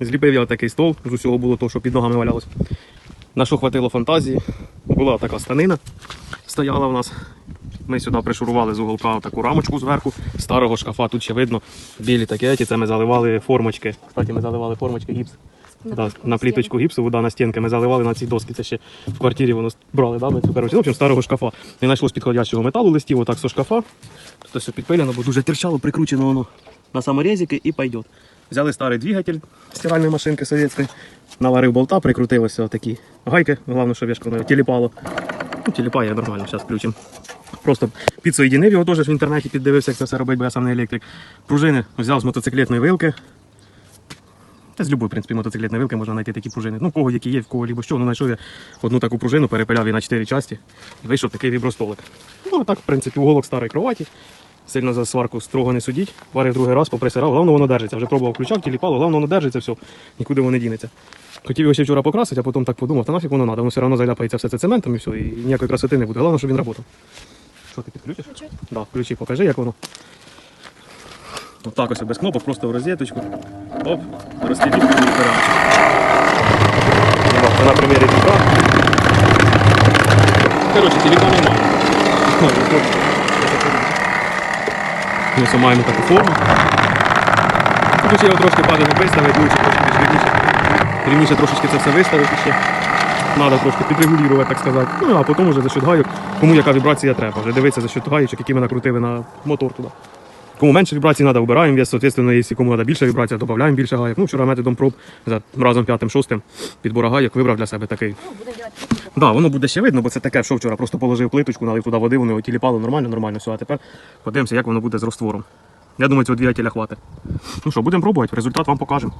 Зліпив я такий стол, з усього було то, що під ногами валялось. На що хватило фантазії. Була така станина, стояла в нас. Ми сюди пришурували з уголка таку рамочку зверху, старого шкафа, тут ще видно білі такі, це ми заливали формочки. Кстати, ми заливали формочки гіпс. Да, на пліточку гіпсу, вода на стінки ми заливали на ці доски. Це ще в квартирі воно брали, да, ми це, коротше, в общем, старого шкафа. Не знайшлось підходящого металу листів, отак со шкафа. Тут все підпилено, бо дуже терчало, прикручено воно на саморезики і пойде. Взяли старий двигатель стиральної машинки совєтської, наварив болта, прикрутив ось такі гайки, головне, я ж кажу, тіліпало. Ну, тіліпає нормально, зараз включимо. Просто підсоєдинив його теж в інтернеті, піддивився, як це все робить, бо я сам не електрик. Пружини взяв з мотоциклетної вилки. Та з любої, в принципі, мотоциклетної вилки можна знайти такі пружини. Ну, кого які є, в кого лібо що. Ну, знайшов я одну таку пружину, перепиляв її на 4 часті і вийшов такий вібростолик. Ну, так, в принципі, уголок старої кроваті. Сильно за сварку строго не судіть. Варив другий раз, поприсирав, головне воно держиться. Вже пробував включав, тіліпало, головне воно держиться, все, нікуди воно не дінеться. Хотів його ще вчора покрасити, а потім так подумав, та нафіг воно треба, воно все одно заляпається все це цементом і все, і ніякої красоти не буде. Головне, щоб він працював. Що ти підключиш? Включать? Да, включи, покажи, як воно. Отак ось без кнопок, просто в розеточку. Оп, розслідіть комп'ютера. Це на примірі вікна. Коротше, ці немає. Ось маємо таку форму. Тут ще його трошки падає виставити, лучше трошки рівніше. Рівніше трошечки це все виставити ще. Треба трошки підрегулювати, так сказати. Ну а потім вже за счет гайок, кому яка вібрація треба. Вже дивитися за счет гаєчок, які ми накрутили на мотор туди. Кому менше вібрацій треба, вибираємо вес, соответственно, якщо кому треба більше вібрацій, додаємо більше гайок. Ну, вчора методом проб за разом п'ятим-шостим підбора гайок вибрав для себе такий. Да, воно буде ще видно, бо це таке, що вчора просто положив плиточку, налив туди води, вони отіліпали нормально, нормально все. А тепер подивимося, як воно буде з розтвором. Я думаю, цього двигателя хватить. Ну що, будемо пробувати, результат вам покажемо.